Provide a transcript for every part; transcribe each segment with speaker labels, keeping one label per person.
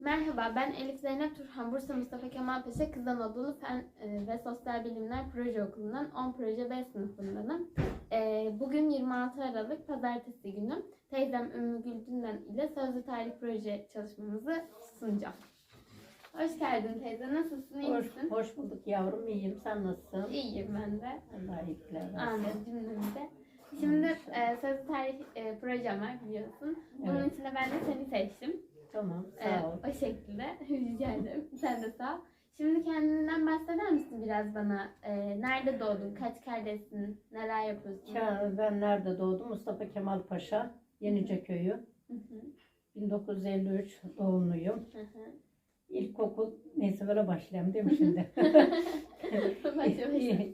Speaker 1: Merhaba, ben Elif Zeynep Turhan, Bursa Mustafa Kemal Paşa Kız Anadolu Fen e, ve Sosyal Bilimler Proje Okulu'ndan 10 Proje B sınıfındanım. E, Bugün 26 Aralık Pazartesi günü teyzem Ümmü Gülcünden ile Sözlü Tarih Proje çalışmamızı sunacağım. Hoş geldin teyze, nasılsın, iyi
Speaker 2: Hoş,
Speaker 1: misin?
Speaker 2: hoş bulduk yavrum. İyiyim. Sen nasılsın?
Speaker 1: İyiyim ben de.
Speaker 2: Allah iyilikler versin.
Speaker 1: Amin cümlemize. Şimdi e, Sözlü Tarih e, projem var biliyorsun. Bunun
Speaker 2: Evet.
Speaker 1: için de ben de seni seçtim.
Speaker 2: Tamam.
Speaker 1: Ee,
Speaker 2: Sağ ol.
Speaker 1: o şekilde. Rica ederim. Sen de sağ ol. Şimdi kendinden bahseder misin biraz bana? Ee, nerede doğdun? Kaç kardeşsin? Neler yapıyorsun?
Speaker 2: Ke- Ben nerede doğdum? Mustafa Kemal Paşa, Yenice Köyü.
Speaker 1: Hı hı,
Speaker 2: 1953 doğumluyum.
Speaker 1: hı hı.
Speaker 2: İlkokul, neyse böyle başlayayım değil mi şimdi?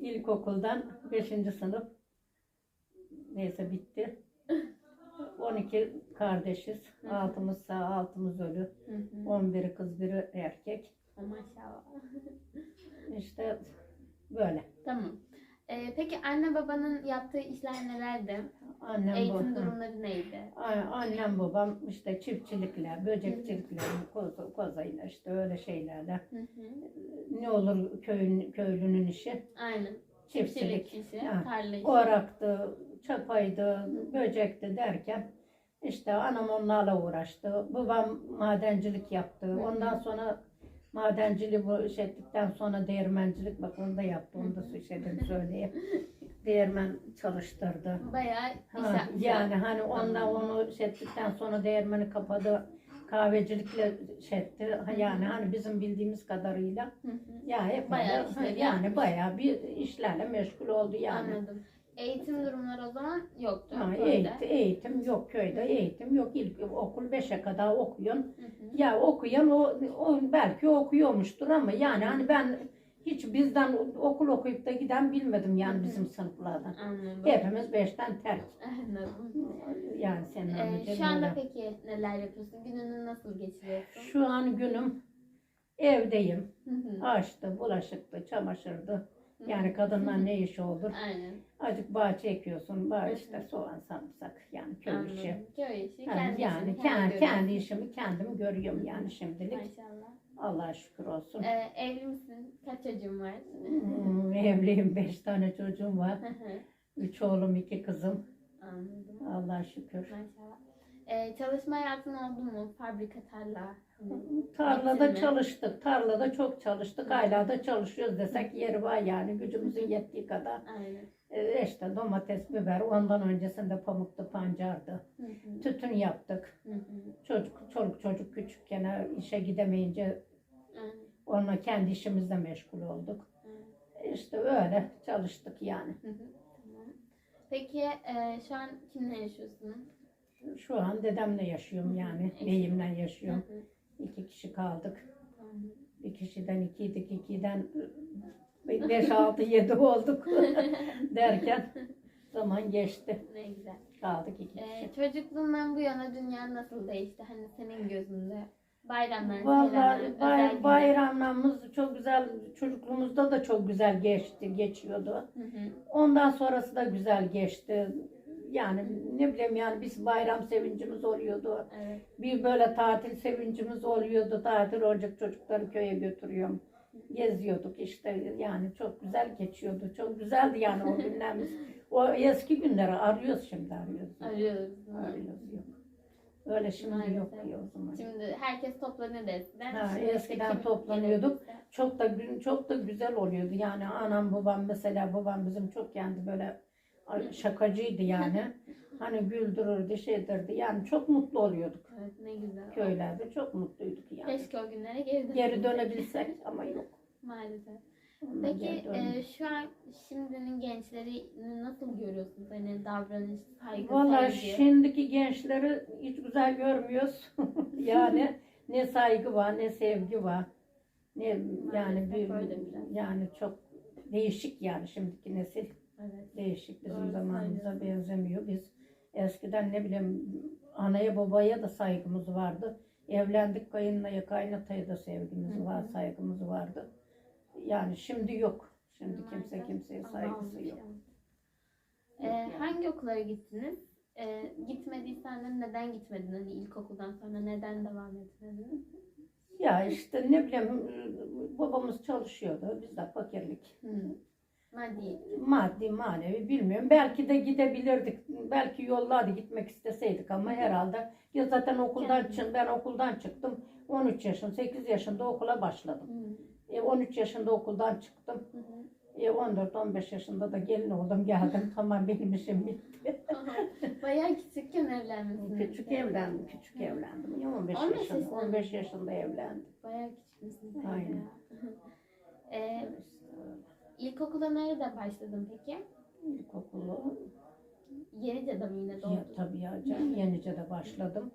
Speaker 2: İlkokuldan 5. sınıf neyse bitti. 12 kardeşiz.
Speaker 1: Hı hı.
Speaker 2: Altımız sağ, altımız ölü.
Speaker 1: Hı hı.
Speaker 2: 11'i kız, biri erkek.
Speaker 1: Maşallah.
Speaker 2: İşte böyle.
Speaker 1: Tamam. Ee, peki anne babanın yaptığı işler nelerdi?
Speaker 2: Annem
Speaker 1: Eğitim
Speaker 2: bu.
Speaker 1: durumları neydi?
Speaker 2: Annem babam işte çiftçilikle, böcekçilikle, koz, kozayla işte öyle şeylerle.
Speaker 1: Hı hı.
Speaker 2: Ne olur köyün, köylünün işi?
Speaker 1: Aynen.
Speaker 2: Çiftçilik.
Speaker 1: Çiftçilik işi,
Speaker 2: Ha.
Speaker 1: tarla işi.
Speaker 2: Oraktı, çapaydı, böcekti derken işte anam onlarla uğraştı. Babam madencilik yaptı. Ondan sonra madenciliği bu iş ettikten sonra değirmencilik bak onu da yaptı. Onu da şeyden söyleyeyim. Değirmen çalıştırdı.
Speaker 1: Bayağı iş
Speaker 2: Ha, yani hani ondan
Speaker 1: Anladım.
Speaker 2: onu şey ettikten sonra değirmeni kapadı. Kahvecilikle şey etti. Yani hani bizim bildiğimiz kadarıyla ya hep
Speaker 1: Bayağı
Speaker 2: yani
Speaker 1: yapmış.
Speaker 2: bayağı bir işlerle meşgul oldu yani.
Speaker 1: Anladım. Eğitim durumları o zaman yoktu.
Speaker 2: Ha,
Speaker 1: köyde.
Speaker 2: eğitim, eğitim yok köyde eğitim yok ilk okul 5'e kadar okuyorsun.
Speaker 1: Hı hı.
Speaker 2: Ya okuyan o, o belki okuyormuştur ama yani hani ben hiç bizden okul okuyup da giden bilmedim yani bizim sınıflardan.
Speaker 1: Anladım.
Speaker 2: Hepimiz beşten terk.
Speaker 1: Anladım.
Speaker 2: Yani senin
Speaker 1: Ee, şu anda
Speaker 2: öyle.
Speaker 1: peki neler yapıyorsun? Gününü nasıl geçiriyorsun?
Speaker 2: Şu an günüm evdeyim.
Speaker 1: Hı hı.
Speaker 2: Açtı, bulaşıktı, çamaşırdı. Yani kadınlar ne işi olur?
Speaker 1: Aynen.
Speaker 2: Azıcık bahçe ekiyorsun,
Speaker 1: Hı
Speaker 2: bah
Speaker 1: hı.
Speaker 2: işte soğan, sarımsak yani köy
Speaker 1: Anladım.
Speaker 2: işi.
Speaker 1: Köy işi.
Speaker 2: Ha,
Speaker 1: Kendi
Speaker 2: yani
Speaker 1: işini
Speaker 2: kendi, kendi, işimi kendim görüyorum yani şimdilik.
Speaker 1: Maşallah.
Speaker 2: Allah'a şükür olsun.
Speaker 1: Ee, evli misin? Kaç çocuğun var?
Speaker 2: Hmm, evliyim, beş tane çocuğum var.
Speaker 1: Hı hı.
Speaker 2: Üç oğlum, iki kızım.
Speaker 1: Anladım.
Speaker 2: Allah'a şükür.
Speaker 1: Maşallah. Ee, çalışma hayatın oldu mu? Fabrika, tarla. Hani
Speaker 2: Tarlada çalıştık, tarlada çok çalıştık. Hala da çalışıyoruz desek yeri var yani gücümüzün yettiği kadar.
Speaker 1: Aynen.
Speaker 2: Ee, işte domates, biber, ondan öncesinde pamuktu, pancardı.
Speaker 1: Hı hı.
Speaker 2: Tütün yaptık.
Speaker 1: Hı hı.
Speaker 2: Çocuk, çoluk çocuk küçükken işe gidemeyince
Speaker 1: Aynen.
Speaker 2: onunla kendi işimizle meşgul olduk.
Speaker 1: Aynen.
Speaker 2: İşte öyle çalıştık yani.
Speaker 1: Hı hı. Tamam. Peki e, şu an kimle yaşıyorsun?
Speaker 2: Şu an dedemle yaşıyorum yani. Beyimle yaşıyorum. İki kişi kaldık. Bir kişiden ikiydik, ikiden beş, altı, yedi olduk derken zaman geçti.
Speaker 1: ne güzel.
Speaker 2: Kaldık iki kişi.
Speaker 1: Ee, çocukluğundan bu yana dünya nasıl değişti? Hani senin gözünde bayramlar,
Speaker 2: Vallahi bay, bayramlarımız çok güzel, çocukluğumuzda da çok güzel geçti, geçiyordu.
Speaker 1: Hı hı.
Speaker 2: Ondan sonrası da güzel geçti. Yani ne bileyim yani biz bayram sevincimiz oluyordu.
Speaker 1: Evet.
Speaker 2: Bir böyle tatil sevincimiz oluyordu. Tatil olacak çocukları köye götürüyorum. Geziyorduk işte yani çok güzel geçiyordu. Çok güzeldi yani o günlerimiz. O eski günleri arıyoruz şimdi arıyoruz.
Speaker 1: Arıyoruz.
Speaker 2: Arıyoruz yok. Öyle şimdi yok
Speaker 1: Maalesef.
Speaker 2: ya o zaman.
Speaker 1: Şimdi herkes toplanır eskiden.
Speaker 2: Ha,
Speaker 1: Şimdi
Speaker 2: eskiden toplanıyorduk.
Speaker 1: gelirse-
Speaker 2: Çok da gün çok da güzel oluyordu. Yani anam babam mesela babam bizim çok kendi böyle şakacıydı yani. hani güldürürdü, şeydirdi. Yani çok mutlu oluyorduk.
Speaker 1: Evet ne güzel.
Speaker 2: Köylerde çok mutluyduk yani.
Speaker 1: Keşke o günlere geri dönebilsek.
Speaker 2: Geri dönebilsek ama yok.
Speaker 1: Maalesef.
Speaker 2: Ondan
Speaker 1: Peki e, şu an şimdinin gençlerini nasıl görüyorsun? Hani davranış, saygı, sevgi.
Speaker 2: şimdiki gençleri hiç güzel görmüyoruz. yani ne saygı var, ne sevgi var. Ne yani
Speaker 1: Maalesef
Speaker 2: bir,
Speaker 1: öyle biraz.
Speaker 2: yani çok değişik yani şimdiki nesil.
Speaker 1: Evet.
Speaker 2: Değişik bizim
Speaker 1: Doğru
Speaker 2: zamanımıza
Speaker 1: söylüyorsun.
Speaker 2: benzemiyor. Biz eskiden ne bileyim anaya babaya da saygımız vardı. Evlendik kayınlaya kaynataya da sevgimiz
Speaker 1: Hı hı.
Speaker 2: var, saygımız vardı. Yani şimdi yok. Şimdi kimse
Speaker 1: Maalesef
Speaker 2: kimseye saygısı
Speaker 1: almış
Speaker 2: yok.
Speaker 1: yani. E, hangi okullara gittiniz? E, gitmediysen de neden gitmedin? Hani ilkokuldan sonra neden devam etmedin?
Speaker 2: Ya işte ne bileyim babamız çalışıyordu. Biz de fakirlik.
Speaker 1: Hı. Maddi.
Speaker 2: Maddi manevi bilmiyorum. Belki de gidebilirdik. Belki yollarda gitmek isteseydik ama herhalde ya zaten okuldan
Speaker 1: Kendin.
Speaker 2: çık ben okuldan çıktım. 13 yaşım, 8 yaşında okula başladım.
Speaker 1: Hı.
Speaker 2: E, 13 yaşında okuldan çıktım.
Speaker 1: Hı hı.
Speaker 2: E, 14-15 yaşında da gelin oldum geldim. Tamam benim işim bitti.
Speaker 1: Bayağı küçükken evlenmişsiniz.
Speaker 2: Küçük evlendim, küçük evlendim. Ya 15,
Speaker 1: 15
Speaker 2: yaşında,
Speaker 1: yaşında mı?
Speaker 2: 15 yaşında evlendim.
Speaker 1: Bayağı küçükmüşsünüz.
Speaker 2: Aynen.
Speaker 1: Ee, ilkokula nerede başladın peki?
Speaker 2: İlkokulu
Speaker 1: Yenice'de mi yine
Speaker 2: ya,
Speaker 1: doğdun?
Speaker 2: tabii ya canım Yenice'de başladım.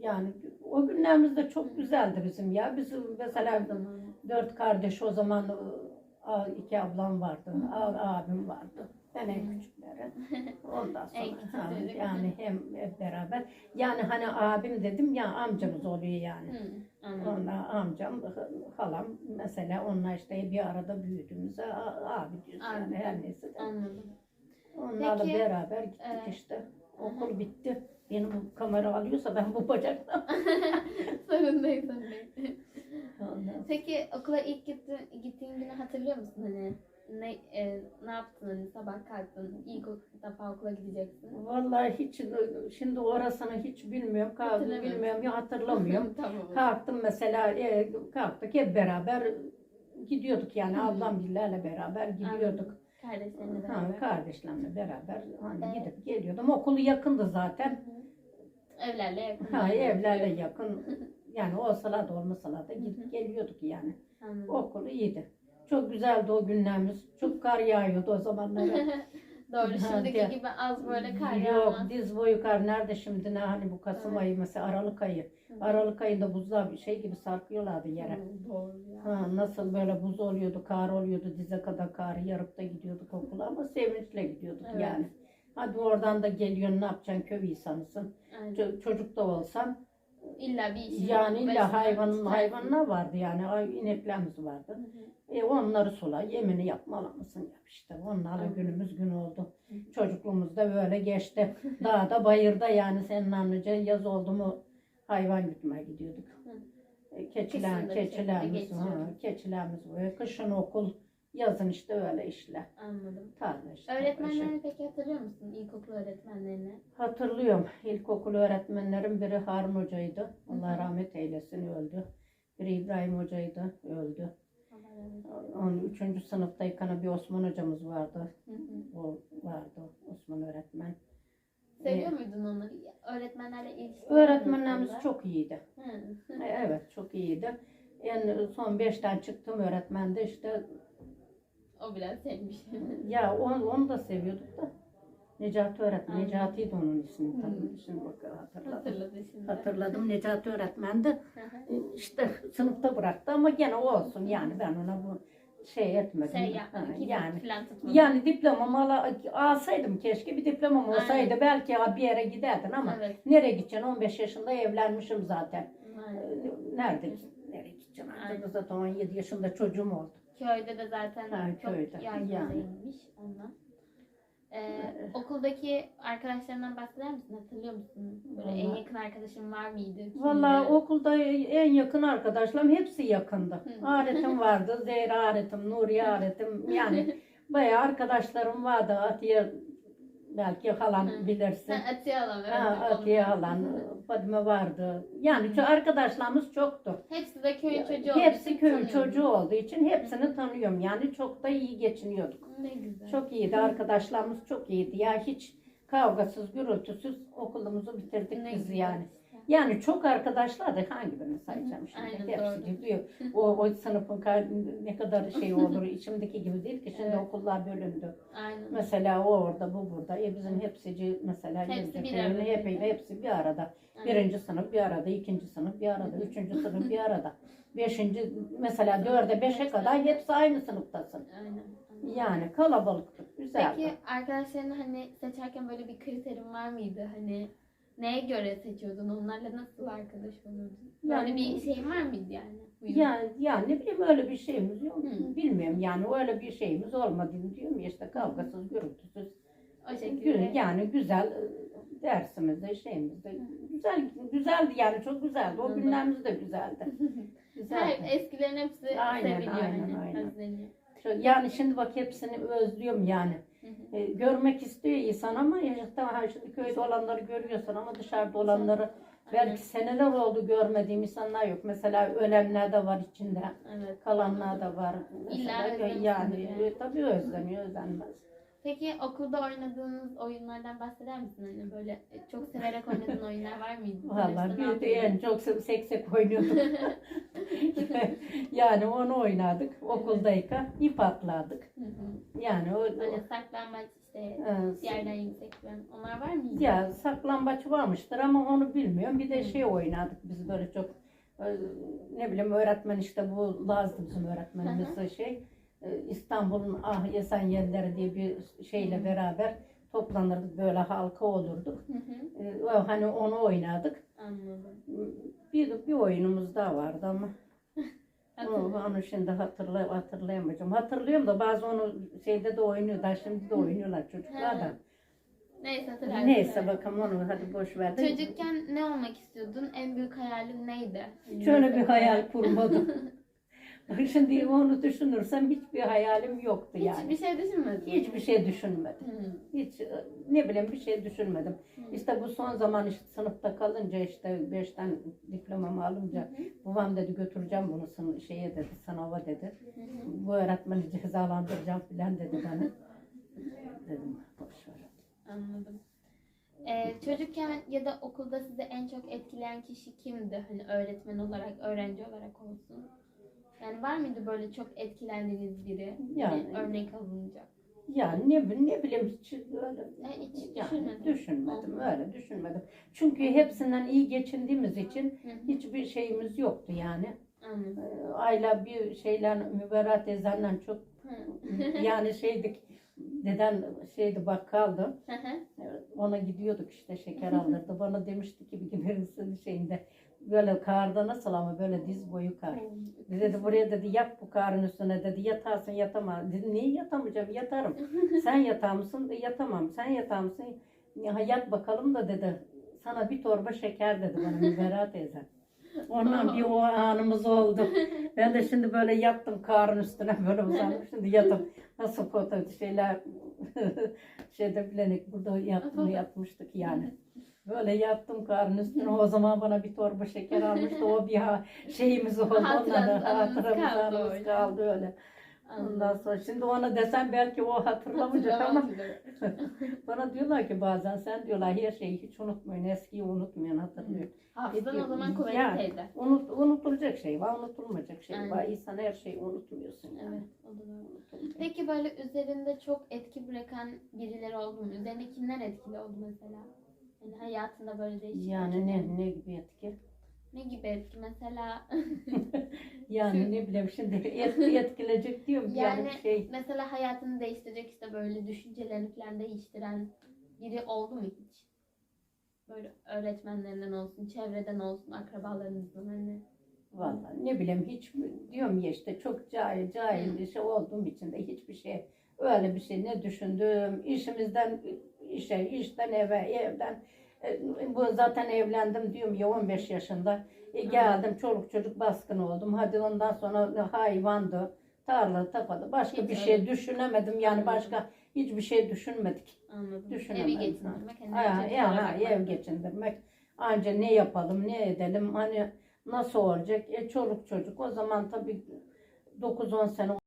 Speaker 2: Yani o günlerimiz de çok güzeldi bizim ya. Bizim mesela dört kardeş o zaman a- iki ablam vardı, a- abim vardı. Ben en küçükleri. Ondan
Speaker 1: En
Speaker 2: sonra
Speaker 1: küçük
Speaker 2: ha, yani hem hep beraber. Yani hani abim dedim ya amcamız oluyor yani.
Speaker 1: Hı. Anladım.
Speaker 2: Onunla amcam, halam mesela onunla işte bir arada büyüdüğümüzde a- abi diyoruz yani her neyse. de.
Speaker 1: Anladım.
Speaker 2: Onlarla
Speaker 1: Peki,
Speaker 2: beraber gittik
Speaker 1: e,
Speaker 2: işte. Okul bitti. Benim bu kamera alıyorsa ben bu bacaktan.
Speaker 1: Sorun değil, sorun değil.
Speaker 2: Ondan
Speaker 1: Peki okula ilk gittin, gittiğin günü hatırlıyor musun hani? Ne, e, ne yaptın hani sabah kalktın ilk o- defa okula gideceksin.
Speaker 2: Vallahi hiç şimdi orasını hiç bilmiyorum. Kaldım
Speaker 1: Hatırlamıyorum.
Speaker 2: bilmiyorum ya hatırlamıyorum.
Speaker 1: tamam.
Speaker 2: Kalktım mesela e, kalktık hep beraber gidiyorduk yani
Speaker 1: Hı.
Speaker 2: ablamgillerle beraber gidiyorduk.
Speaker 1: Kardeşlerinle
Speaker 2: Ha,
Speaker 1: beraber.
Speaker 2: kardeşlerimle beraber hani
Speaker 1: Evet.
Speaker 2: gidip geliyordum. Okulu yakındı zaten.
Speaker 1: Evlerle yakın.
Speaker 2: Ha, evlerle yakın. Yani olsalar da olmasalar da
Speaker 1: Hı
Speaker 2: gidip geliyorduk yani.
Speaker 1: Anladım.
Speaker 2: Okulu iyiydi. Çok güzeldi o günlerimiz. Çok kar yağıyordu o zamanlara.
Speaker 1: Doğru şimdiki
Speaker 2: de-
Speaker 1: gibi az böyle kar
Speaker 2: Yok
Speaker 1: yağmaz.
Speaker 2: diz boyu kar nerede şimdi ne hani bu Kasım
Speaker 1: Evet.
Speaker 2: ayı mesela Aralık ayı.
Speaker 1: Hı.
Speaker 2: Aralık ayında buzlar bir şey gibi sarkıyorlardı yere.
Speaker 1: Doğru ya.
Speaker 2: Ha, nasıl böyle buz oluyordu, kar oluyordu, dize kadar kar yarıp da gidiyorduk okula ama sevinçle gidiyorduk
Speaker 1: Evet.
Speaker 2: yani. Hadi oradan da geliyorsun ne yapacaksın köy insanısın.
Speaker 1: Aynen.
Speaker 2: Ço- çocuk da olsan
Speaker 1: İlla bir işin
Speaker 2: yani illa hayvanın hayvanlar vardı yani ay, ineklerimiz vardı. E onları sula, yemini yapmalı mısın yap işte. Onlarla günümüz gün oldu.
Speaker 1: Hı hı.
Speaker 2: Çocukluğumuz da böyle geçti. Dağda bayırda yani senin anlayacaksın yaz oldu mu hayvan gütmeye gidiyorduk.
Speaker 1: Hı.
Speaker 2: E, Keçiler, keçilerimiz, ha,
Speaker 1: geçiriyorduk.
Speaker 2: keçilerimiz böyle. Kışın okul, yazın işte öyle işler.
Speaker 1: Anladım.
Speaker 2: Tarla işte.
Speaker 1: Öğretmenlerini peki hatırlıyor musun? İlkokul öğretmenlerini.
Speaker 2: Hatırlıyorum. İlkokul öğretmenlerim biri Harun Hoca'ydı. Allah rahmet eylesin öldü. Biri İbrahim Hoca'ydı öldü. Onun üçüncü sınıftayken bir Osman hocamız vardı.
Speaker 1: Hı hı.
Speaker 2: O vardı Osman öğretmen.
Speaker 1: Seviyor muydun onları? Öğretmenlerle ilişkin
Speaker 2: Öğretmenlerimiz çok iyiydi.
Speaker 1: Hı.
Speaker 2: Evet çok iyiydi. En son beşten çıktım öğretmende işte
Speaker 1: O biraz sevmiş.
Speaker 2: ya onu, onu da seviyorduk da. Necati öğretmen.
Speaker 1: Anladım.
Speaker 2: Necati'ydi onun ismi
Speaker 1: Hı.
Speaker 2: tabii. Şimdi bak hatırladım.
Speaker 1: Hatırladı şimdi.
Speaker 2: Hatırladım Necati öğretmendi.
Speaker 1: Hı hı.
Speaker 2: İşte sınıfta bıraktı ama gene olsun yani ben ona bu şey etmedim.
Speaker 1: Şey
Speaker 2: Ha.
Speaker 1: Yani. Falan
Speaker 2: yani diplomamı ala- alsaydım keşke bir diplomam
Speaker 1: Aynen.
Speaker 2: olsaydı belki bir yere giderdin ama
Speaker 1: Evet.
Speaker 2: nereye gideceksin 15 yaşında evlenmişim zaten.
Speaker 1: Aynen.
Speaker 2: Ee, Nerede nereye gideceksin?
Speaker 1: Aynen.
Speaker 2: Zaten 17 yaşında çocuğum oldu.
Speaker 1: Köyde de zaten
Speaker 2: Ha,
Speaker 1: çok
Speaker 2: köyde,
Speaker 1: yaygın
Speaker 2: yani.
Speaker 1: ondan. Ee, okuldaki arkadaşlarından bahseder misin? Hatırlıyor musun? Böyle en
Speaker 2: Vallahi-
Speaker 1: yakın arkadaşın var mıydı?
Speaker 2: Vallahi okulda en yakın arkadaşlarım hepsi yakındı.
Speaker 1: Hı.
Speaker 2: Aretim vardı, Zehra Aretim, Nuriye Aretim yani bayağı arkadaşlarım vardı. Atiye belki halan
Speaker 1: Hı.
Speaker 2: bilirsin.
Speaker 1: Sen Atiye alan. evet,
Speaker 2: Ha,
Speaker 1: onu-
Speaker 2: Atiye halan, Fadime vardı. Yani ço- arkadaşlarımız çoktu.
Speaker 1: Hepsi de köyün çocuğu olduğu
Speaker 2: Hepsi
Speaker 1: için
Speaker 2: köy çocuğu olduğu için hepsini tanıyorum. Yani çok da iyi geçiniyorduk.
Speaker 1: Ne güzel.
Speaker 2: Çok iyiydi. Arkadaşlarımız çok iyiydi. Ya hiç kavgasız, gürültüsüz okulumuzu bitirdik
Speaker 1: Ne
Speaker 2: biz
Speaker 1: güzel
Speaker 2: yani. Yani çok arkadaşlardı. Hangi birini sayacağım şimdi?
Speaker 1: Aynen,
Speaker 2: Hepsi
Speaker 1: doğru.
Speaker 2: gidiyor. O, o sınıfın ne kadar şey olur. içimdeki gibi değil ki. Şimdi
Speaker 1: Evet.
Speaker 2: okullar bölündü.
Speaker 1: Aynen.
Speaker 2: Mesela o orada, bu burada. E bizim hepsici mesela
Speaker 1: Hepsi bir arada.
Speaker 2: hep, hepsi bir arada.
Speaker 1: Aynen.
Speaker 2: Birinci sınıf bir arada, ikinci sınıf bir arada, üçüncü sınıf bir arada. Beşinci, mesela dörde beşe kadar hepsi aynı sınıftasın.
Speaker 1: Aynen. aynen.
Speaker 2: Yani kalabalıktık, güzeldi.
Speaker 1: Peki arkadaşlarını hani seçerken böyle bir kriterin var mıydı? Hani neye göre seçiyordun? Onlarla nasıl arkadaş oluyordun? Böyle
Speaker 2: Yani-
Speaker 1: bir şeyin var mıydı yani? Uyum.
Speaker 2: Yani, yani ne bileyim öyle bir şeyimiz yok.
Speaker 1: Hı.
Speaker 2: Bilmiyorum yani öyle bir şeyimiz olmadığını diyorum ya işte kavgasız, gürültüsüz.
Speaker 1: O şekilde.
Speaker 2: Yani güzel e, dersimizde, şeyimizde güzel güzeldi yani çok güzeldi. O günlerimiz de güzeldi.
Speaker 1: Her
Speaker 2: Güzeldi.
Speaker 1: eskilerin hepsi
Speaker 2: Aynen,
Speaker 1: seviliyor
Speaker 2: aynen,
Speaker 1: yani.
Speaker 2: aynen.
Speaker 1: Özleniyor.
Speaker 2: Yani şimdi bak hepsini özlüyorum yani. E, görmek istiyor insan ama yaşadıktan ha şimdi köyde olanları görüyorsun ama dışarıda olanları
Speaker 1: Aynen.
Speaker 2: belki seneler oldu görmediğim insanlar yok. Mesela ölenler de var içinde.
Speaker 1: Evet.
Speaker 2: Kalanlar da var.
Speaker 1: İlla
Speaker 2: Mesela
Speaker 1: özlemişsindir
Speaker 2: yani,
Speaker 1: yani.
Speaker 2: e, tabii özleniyor, özlenmez.
Speaker 1: Peki okulda oynadığınız oyunlardan bahseder misin? Hani böyle e, çok severek oynadığın oyunlar var mıydı?
Speaker 2: De
Speaker 1: ne
Speaker 2: en çok se- seksek oynuyorduk. yani onu oynadık okuldayken ip atladık.
Speaker 1: Hı hı.
Speaker 2: Yani o,
Speaker 1: Böyle saklambaç işte
Speaker 2: e,
Speaker 1: yerden yüksek falan. Onlar var mıydı?
Speaker 2: Ya saklambaç varmıştır ama onu bilmiyorum. Bir de şey oynadık biz böyle çok e, ne bileyim öğretmen işte bu Laz'dı bizim öğretmenimiz şey İstanbul'un Ah Yesen Yerleri diye bir şeyle beraber toplanırdık böyle halka olurduk.
Speaker 1: Hı hı.
Speaker 2: E, o- Hani onu oynadık.
Speaker 1: Anladım.
Speaker 2: Bir, bir oyunumuz daha vardı ama onu, onu şimdi hatırlay hatırlayamayacağım. Hatırlıyorum da bazı onu şeyde de oynuyorlar. Şimdi de oynuyorlar çocuklar da.
Speaker 1: Neyse hatırlarsın.
Speaker 2: Neyse bakalım onu hadi boş ver.
Speaker 1: Çocukken ne olmak istiyordun? En büyük hayalin neydi?
Speaker 2: Şöyle bir hayal kurmadım. Şimdi onu düşünürsem hiçbir hayalim yoktu yani.
Speaker 1: Hiçbir şey düşünmedin.
Speaker 2: Hiçbir şey düşünmedim.
Speaker 1: Hı.
Speaker 2: Hiç e, ne bileyim bir şey düşünmedim.
Speaker 1: Hı.
Speaker 2: İşte bu son zaman işte sınıfta kalınca işte beşten diplomamı alınca
Speaker 1: Hı
Speaker 2: babam dedi götüreceğim bunu sın- şeye dedi sınava dedi.
Speaker 1: Hı.
Speaker 2: Bu öğretmeni cezalandıracağım filan dedi bana. Dedim boş ver.
Speaker 1: Anladım. Ee, çocukken ya da okulda sizi en çok etkileyen kişi kimdi? Hani öğretmen olarak, öğrenci olarak olsun. Yani var mıydı böyle çok etkilendiğiniz biri?
Speaker 2: Yani-
Speaker 1: Hani örnek alınacak.
Speaker 2: Yani ne, ne bileyim hiç öyle
Speaker 1: E, hiç
Speaker 2: yani düşünmedim
Speaker 1: Oldu.
Speaker 2: öyle düşünmedim. Çünkü hepsinden iyi geçindiğimiz için
Speaker 1: Hı hı.
Speaker 2: hiçbir şeyimiz yoktu yani.
Speaker 1: Anladım.
Speaker 2: Ee, Ayla bir şeyler müberrat ezenle çok
Speaker 1: Hı.
Speaker 2: yani şeydik deden şeydi bakkaldı.
Speaker 1: Hı hı.
Speaker 2: Ona gidiyorduk işte şeker aldırdı. Bana demişti ki bir gün şeyinde böyle karda nasıl ama böyle diz boyu kar. Dedi buraya dedi yat bu karın üstüne dedi yatarsın yatamam. Dedim niye yatamayacağım yatarım. Sen yatar mısın? "E, Yatamam. Sen yatar mısın? Ya, yat bakalım da dedi. Sana bir torba şeker dedi bana Müberra teyze. Ondan bir o anımız oldu. Ben de şimdi böyle yattım karın üstüne böyle uzandım. Şimdi yattım. Nasıl fotoğraf şeyler şeyde bilenik burada yattım yatmıştık yani. Böyle yattım karın üstüne. O zaman bana bir torba şeker almıştı. O bir ha- şeyimiz oldu.
Speaker 1: Hatıranız,
Speaker 2: da hatıramız
Speaker 1: kaldı
Speaker 2: kaldı öyle. Ondan sonra şimdi ona desem belki o hatırlamayacak ama bana diyorlar ki bazen sen diyorlar her şeyi hiç unutmuyorsun, eskiyi unutmuyorsun, hatırlıyorsun.
Speaker 1: Hafızan o
Speaker 2: Yani-
Speaker 1: zaman kuvvetliydi.
Speaker 2: Unut, unutulacak şey var, unutulmayacak şey var.
Speaker 1: Aynen.
Speaker 2: İnsan her şeyi unutmuyorsun yani.
Speaker 1: Evet, o da. Peki böyle üzerinde çok etki bırakan birileri oldu mu? Üzerinde kimler etkili oldu mesela? Yani hayatında böyle değişik.
Speaker 2: Yani ne, ne gibi etki?
Speaker 1: Ne gibi etki mesela?
Speaker 2: Yani ne bileyim şimdi etki etkileyecek diyorum yani,
Speaker 1: Yani
Speaker 2: şey.
Speaker 1: mesela hayatını değiştirecek işte böyle düşüncelerini falan değiştiren biri oldu mu hiç? Böyle öğretmenlerinden olsun, çevreden olsun, akrabalarınızdan hani.
Speaker 2: Vallahi ne bileyim hiç diyorum ya işte çok cahil cahil bir şey olduğum için de hiçbir şey öyle bir şey ne düşündüm işimizden işe işten eve evden e, bu zaten evlendim diyorum ya 15 yaşında E, geldim çoluk çocuk baskın oldum hadi ondan sonra hayvandı tarla tapadı başka
Speaker 1: Hiç
Speaker 2: bir şey
Speaker 1: öyle.
Speaker 2: düşünemedim yani
Speaker 1: Anladım.
Speaker 2: başka hiçbir şey düşünmedik
Speaker 1: Anladım.
Speaker 2: Düşünemedim.
Speaker 1: Evi geçindirmek. Hani
Speaker 2: Ha,
Speaker 1: çocuk
Speaker 2: ya, ha, ev geçindirmek. Anca ne yapalım, ne edelim, hani nasıl olacak? E çoluk çocuk o zaman tabii 9-10 sene